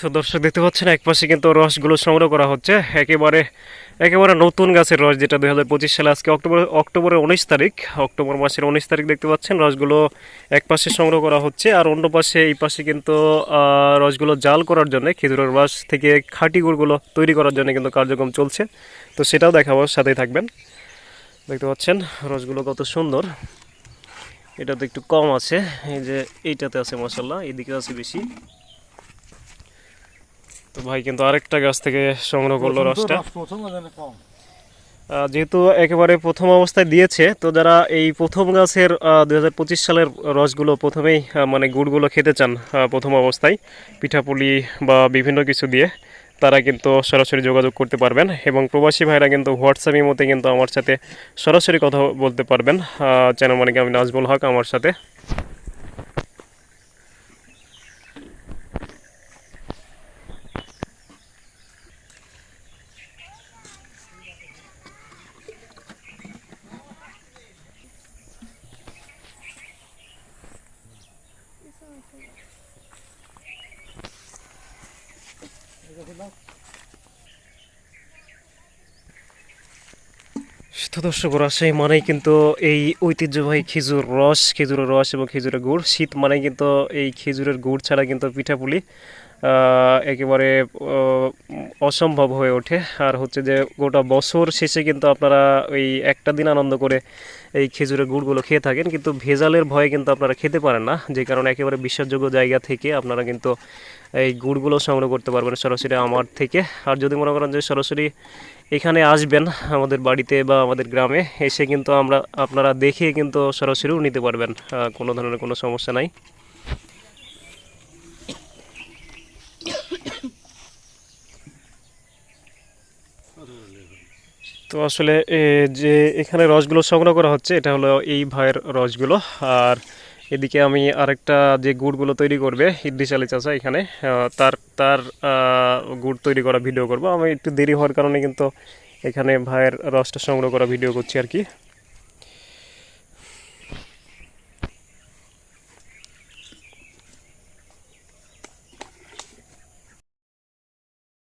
তো দর্শক দেখতে পাচ্ছেন, এক পাশে কিন্তু রসগুলো সংগ্রহ করা হচ্ছে। একেবারে একেবারে নতুন গাছের রস, যেটা দুই হাজার পঁচিশ সালে আজকে অক্টোবর, অক্টোবরের উনিশ তারিখ, অক্টোবর মাসের উনিশ তারিখ দেখতে পাচ্ছেন, রসগুলো এক পাশে সংগ্রহ করা হচ্ছে। আর অন্য পাশে, এই পাশে কিন্তু রসগুলো জাল করার জন্য, খেজুরের রস থেকে খাঁটি গুড়গুলো তৈরি করার জন্য কিন্তু কার্যক্রম চলছে। তো সেটাও দেখাবো, সাথেই থাকবেন। দেখতে পাচ্ছেন, রসগুলো কত সুন্দর। এটাতে একটু কম আছে, এই যে এইটাতে আছে মশলা এদিকে আছে বেশি। তো ভাই কিন্তু আরেকটা গাছ থেকে সংগ্রহ করল রসটা। যেহেতু একেবারে প্রথম অবস্থায় দিয়েছে তো যারা এই প্রথম গাছের দুই হাজার পঁচিশ সালের রসগুলো প্রথমেই মানে গুড়গুলো খেতে চান প্রথম অবস্থায় পিঠাপুলি বা বিভিন্ন কিছু দিয়ে তারা কিন্তু সরাসরি যোগাযোগ করতে পারবেন এবং প্রবাসী ভাইরা কিন্তু হোয়াটসঅ্যাপের মধ্যে কিন্তু আমার সাথে সরাসরি কথা বলতে পারবেন। চ্যানেল মানে আমি নাজবুল হক আমার সাথে। তো দর্শক রাজশাহী মানেই কিন্তু এই ঐতিহ্যবাহী খেজুর রস, খেজুরের রস এবং খেজুরের গুড়। শীত মানে কিন্তু এই খেজুরের গুড় ছাড়া কিন্তু পিঠাপুলি একেবারে অসম্ভব হয়ে ওঠে। আর হচ্ছে যে, গোটা বছর শেষে কিন্তু আপনারা ওই একটা দিন আনন্দ করে এই খেজুরের গুড়গুলো খেয়ে থাকেন। কিন্তু ভেজালের ভয়ে কিন্তু আপনারা খেতে পারেন না। যে কারণে একেবারে বিশ্বাসযোগ্য জায়গা থেকে আপনারা কিন্তু এই গুড়গুলো সংগ্রহ করতে পারবেন সরাসরি আমার থেকে। আর যদি মনে করেন যে, সরাসরি এখানে আসবেন আমাদের বাড়িতে বা আমাদের গ্রামে, এসে কিন্তু আমরা, আপনারা দেখে কিন্তু সরাসরিও নিতে পারবেন। কোনো ধরনের কোনো সমস্যা নাই। তো আসলে যে এখানে রসগুলো সংগ্রহ করা হচ্ছে, এটা হলো এই ভাইয়ের রসগুলো। আর এদিকে আমি আরেকটা যে গুড়গুলো তৈরি করবে ইডলি চালি চাচা এখানে তার তার গুড় তৈরি করা ভিডিও করব। আমি একটু দেরি হওয়ার কারণে কিন্তু এখানে ভাইয়ের রসটা সংগ্রহ করা ভিডিও করছি আর কি।